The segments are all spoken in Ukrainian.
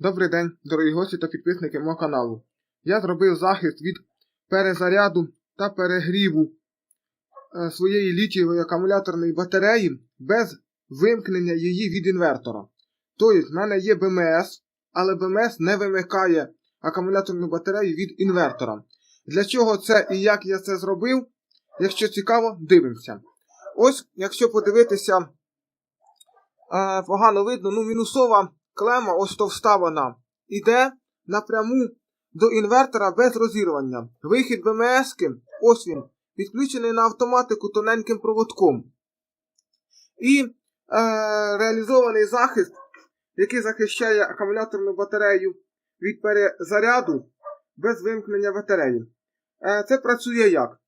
Добрий день, дорогі гості та підписники мого каналу. Я зробив захист від перезаряду та перегріву е, своєї літієвої акумуляторної батареї без вимкнення її від інвертора. Тобто, в мене є БМС, але БМС не вимикає акумуляторну батарею від інвертора. Для чого це і як я це зробив? Якщо цікаво, дивимося. Ось, якщо подивитися, е, погано видно, ну мінусова клема, ось то вставлена, іде напряму до інвертора без розірвання. Вихід БМС-ки, ось він, підключений на автоматику тоненьким проводком. І е, реалізований захист, який захищає акумуляторну батарею від перезаряду без вимкнення батареї. Е, це працює як?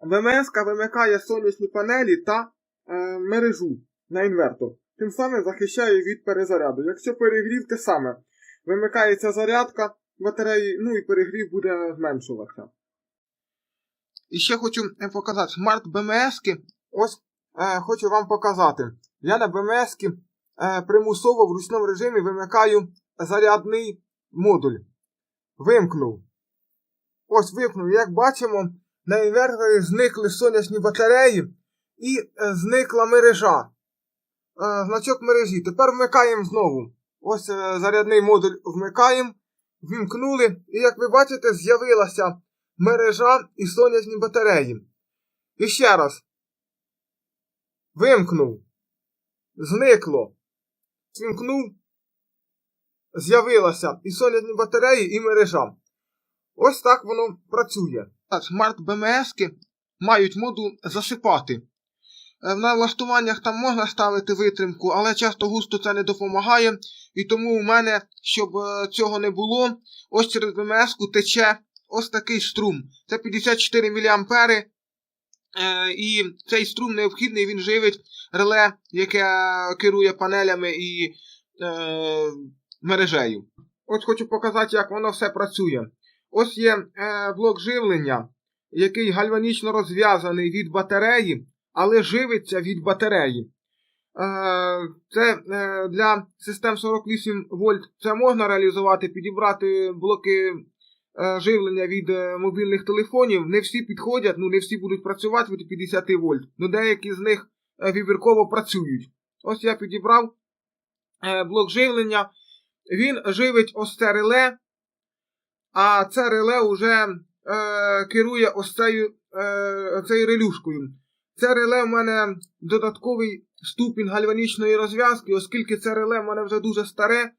ВМС вимикає сонячні панелі та е, мережу на інвертор. Тим самим захищає від перезаряду. Якщо перегрів, те саме. Вимикається зарядка батареї, ну і перегрів буде зменшуватися. І ще хочу е, показати смарт БМС. Ось е, хочу вам показати. Я на БМС е, примусово в ручному режимі вимикаю зарядний модуль. Вимкнув. Ось вимкнув. Як бачимо, на інверторі зникли сонячні батареї і е, зникла мережа. Е, значок мережі. Тепер вмикаємо знову. Ось е, зарядний модуль вмикаємо, вімкнули, і як ви бачите, з'явилася мережа і сонячні батареї. І ще раз. Вимкнув. Зникло. Вімкнув. З'явилася і сонячні батареї, і мережа. Ось так воно працює. Смарт БМС мають моду засипати. Е, В налаштуваннях там можна ставити витримку, але часто густо це не допомагає. І тому у мене, щоб е, цього не було, ось через БМС тече ось такий струм. Це 54 мА. Е, і цей струм необхідний, він живить реле, яке керує панелями і мережею. Ось хочу показати, як воно все працює. Ось є блок живлення, який гальванічно розв'язаний від батареї, але живиться від батареї. Е, це е, для систем 48 вольт це можна реалізувати, підібрати блоки е, живлення від мобільних телефонів. Не всі підходять, ну не всі будуть працювати від 50 вольт, ну деякі з них вибірково працюють. Ось я підібрав блок живлення. Він живить ось це реле, а це реле вже е, керує ось цією е, релюшкою. Це реле в мене додатковий ступінь гальванічної розв'язки, оскільки це реле в мене вже дуже старе. Е,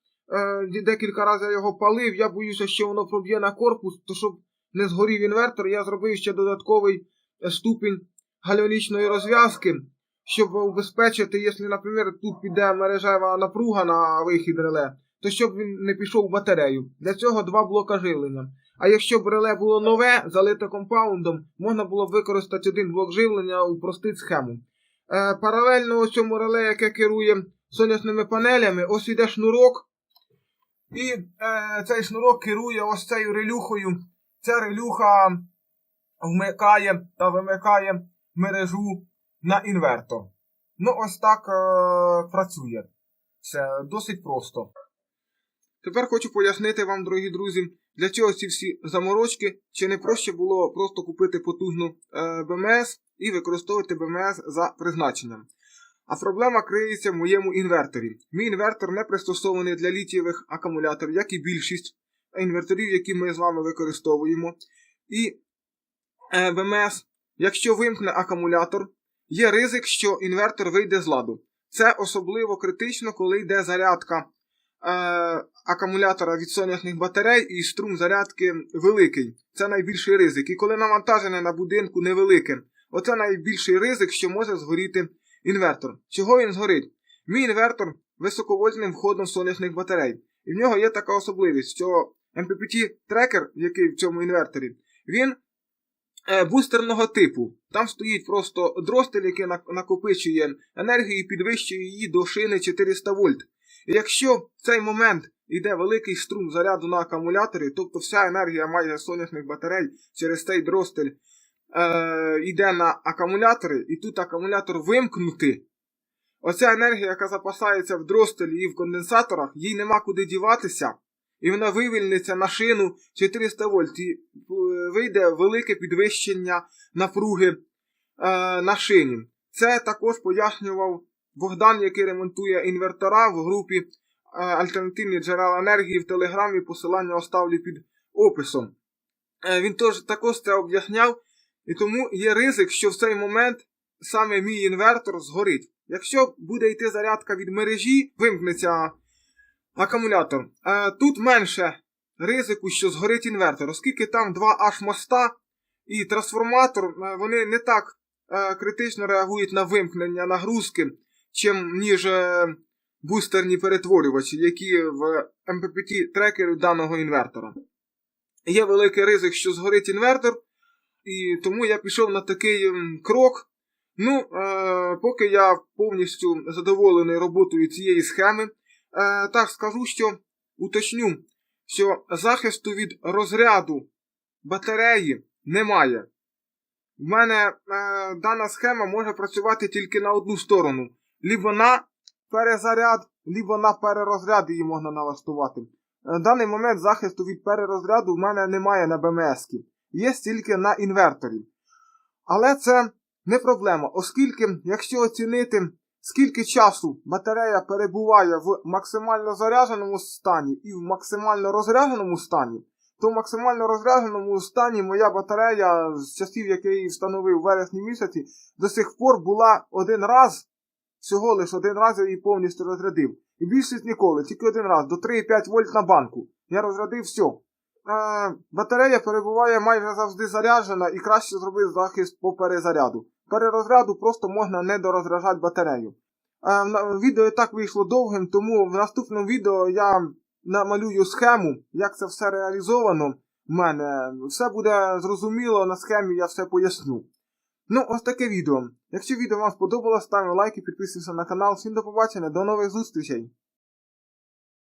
декілька разів я його палив, я боюся, що воно проб'є на корпус, то щоб не згорів інвертор, я зробив ще додатковий е, ступінь гальванічної розв'язки, щоб убезпечити, якщо, наприклад, тут піде мережева напруга на вихід реле, то щоб він не пішов в батарею. Для цього два блока живлення. А якщо б реле було нове, залите компаундом, можна було б використати один блок живлення, упростити схему. Е, паралельно цьому реле, яке керує сонячними панелями, ось іде шнурок. І е, цей шнурок керує ось цією релюхою. Ця релюха вмикає та вимикає мережу на інвертор. Ну, ось так е, працює. Це досить просто. Тепер хочу пояснити вам, дорогі друзі, для чого ці всі заморочки, чи не проще було просто купити потужну е, БМС і використовувати БМС за призначенням. А проблема криється в моєму інверторі. Мій інвертор не пристосований для літієвих акумуляторів, як і більшість інверторів, які ми з вами використовуємо. І е, БМС, якщо вимкне акумулятор, є ризик, що інвертор вийде з ладу. Це особливо критично, коли йде зарядка акумулятора від сонячних батарей і струм зарядки великий. Це найбільший ризик. І коли навантаження на будинку невелике, оце найбільший ризик, що може згоріти інвертор. Чого він згорить? Мій інвертор високовольтним входом сонячних батарей. І в нього є така особливість, що MPPT-трекер, який в цьому інверторі, він е, бустерного типу. Там стоїть просто дростель, який накопичує енергію і підвищує її до шини 400 вольт. Якщо в цей момент йде великий струм заряду на акумуляторі, тобто вся енергія майже сонячних батарей через цей дростель е, йде на акумулятори, і тут акумулятор вимкнути, Оця енергія, яка запасається в дростелі і в конденсаторах, їй нема куди діватися, і вона вивільниться на шину 400 вольт, і е, вийде велике підвищення напруги е, на шині. Це також пояснював Богдан, який ремонтує інвертора в групі е, Альтернативні джерела енергії в Телеграмі. Посилання оставлю під описом. Е, Він теж також це об'ясняв, і тому є ризик, що в цей момент саме мій інвертор згорить. Якщо буде йти зарядка від мережі, вимкнеться акумулятор. Е, Тут менше ризику, що згорить інвертор, оскільки там два аж моста і трансформатор, вони не так критично реагують на вимкнення нагрузки, чим ніж бустерні перетворювачі, які в MPPT трекері даного інвертора. Є великий ризик, що згорить інвертор, і тому я пішов на такий крок. Ну, е, поки я повністю задоволений роботою цієї схеми, е, так скажу, що уточню, що захисту від розряду батареї немає. В мене е, дана схема може працювати тільки на одну сторону. Лібо на перезаряд, либо на перерозряд її можна налаштувати. На даний момент захисту від перерозряду в мене немає на БМС. Є тільки на інверторі. Але це не проблема, оскільки, якщо оцінити, скільки часу батарея перебуває в максимально зарядженому стані і в максимально розрядженому стані, то в максимально розрядженому стані моя батарея з часів, як я її встановив у вересні місяці, до сих пор була один раз, всього лише один раз я її повністю розрядив. І більшість ніколи, тільки один раз, до 3,5 вольт на банку. Я розрядив все. Е, батарея перебуває майже завжди заряджена і краще зробити захист по перезаряду. Перерозряду просто можна не дорозряджати батарею. Е, відео і так вийшло довгим, тому в наступному відео я намалюю схему, як це все реалізовано в мене. Все буде зрозуміло, на схемі я все поясню. Ну, ось таке відео. Якщо відео вам сподобалось, ставимо лайк і підписуйся на канал. Всім до побачення, до нових зустрічей!